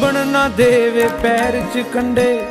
ਚੁੱਭਣ ਨਾ ਦੇਵੇ ਪੈਰ ਚ ਕੰਡੇ,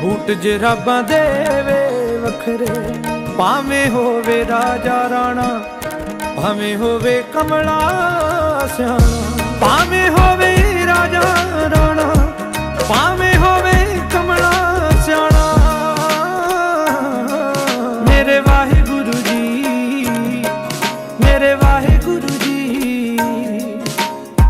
ਬੂਟ ਜਰਾਬਾਂ ਦੇਵੇ ਵੱਖਰੇ। ਭਾਵੇਂ ਹੋਵੇ ਰਾਜਾ ਰਾਣਾ, ਭਾਵੇਂ ਹੋਵੇ ਕਮਲਾ ਸਿਆਣਾ। ਭਾਵੇਂ